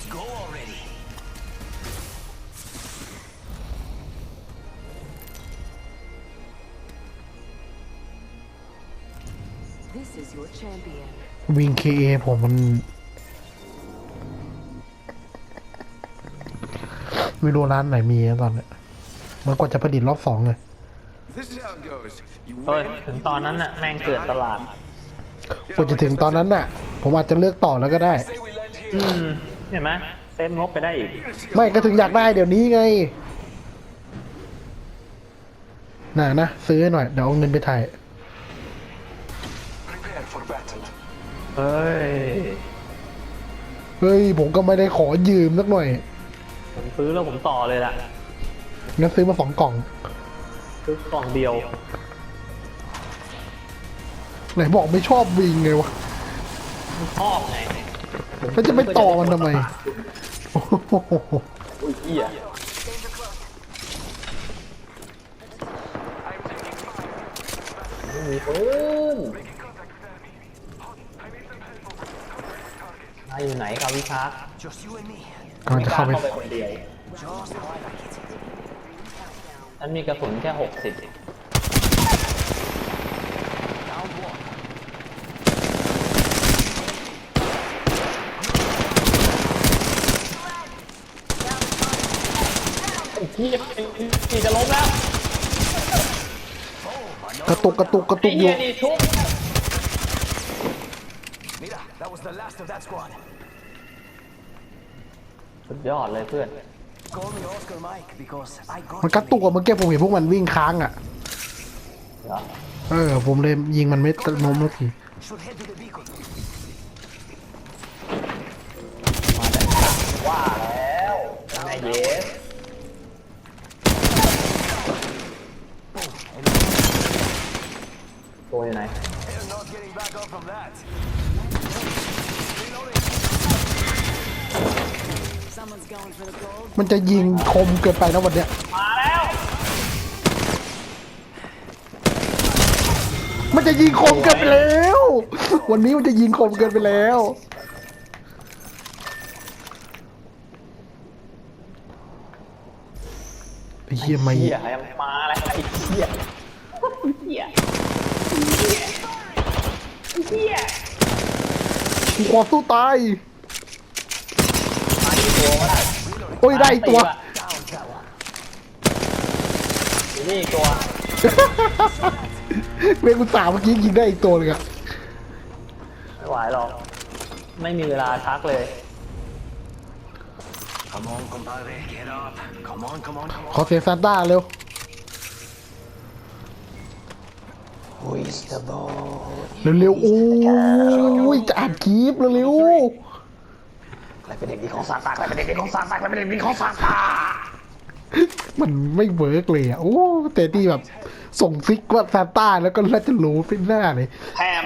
Let's go already. This is your champion. วิงเคเอผมมัน ไม่รู้ร้านไหนมีนะตอนเนี้ยมันกว่าจะผลิตรอบสองเลย This is how it goes. You เฮ้ย win. ถึงตอนนั้นน่ะแม่งเกิดตลาด กว่าจะถึงตอนนั้นน่ะ ผมอาจจะเลือกต่อแล้วก็ได้ Say we land here. อืม เห็นไหมเซฟงบไปได้อีก ไม่ก็ถึงอยากได้เดี๋ยวนี้ไงน่ะนะซื้อให้หน่อยเดี๋ยวเอาเงินไปถ่าย Prepare for battle. เฮ้ย เฮ้ยผมก็ไม่ได้ขอยืมสักหน่อยผมซื้อแล้วผมต่อเลยล่ะ งั้นซื้อมาสองกล่อง ซื้อกล่องเดียว ไหนบอกไม่ชอบวิงไงวะชอบไง แล้วจะไปต่อมันทำไมโอ้โหอุ้ยเหี้ยไม่มีปืนนายอยู่ไหนครับวิชาร์ Just you and me. กำลังจะเข้าไปคนเดียวฉันมีกระสุนแค่หกสิบ พี่พี่จะล้มแล้วกระตุกกระตุกกระตุไอ้กอเหี้ยู่ยนี่ชุบ Mira, that was the last of that squad. สุดยอดเลยเพื่อน Call me Oscar Mike because I got มันกระตุกอะเมื่อกี้ผมเห็นพวกมันวิ่งค้างอะเหรอเออ ผมเลยยิงมันไม่ตะโน้มสักที Should head to the beacon. มาแต่ว่าแล้วนายเยส ตัวอยู่ไหน They're not getting back up from that. Someone's going for the gold. มันจะยิงคมเกินไปนะวันเนี้ย มาแล้ว มันจะยิงคมเกินไปแล้ว วันนี้มันจะยิงคมเกินไปแล้ว ไอ้เหี้ยไม่ เหี้ยยังมาแล้วไอ้เหี้ย เหี้ยเหี้ยกูขอสู้ตายมาอีกตัวก็ได้โอ้ยได้อีกตัว Down tower. อยู่นี่อีกตัวเมกุสาห์เมื่อกี้ยิงได้อีกตัวเลยอะไม่ไหวหรอก ไม่มีเวลาชักเลย Come on, compadre, get up. Come on, come on, come ขอเสียงซานต้าเร็ว Who is the boy? เร็วๆโอ้ยจะอ่านคลิปเร็วใครเป็นเด็กดีของซานตาใครเป็นเด็กดีของซานตาใครเป็นเด็กดีของซานตาๆมันไม่เวิร์กเลยอะโอ้แต่ที่แบบส่งซิกว่าซานต้าแล้วก็น่าจะรู้เป็นหน้าเลยแถม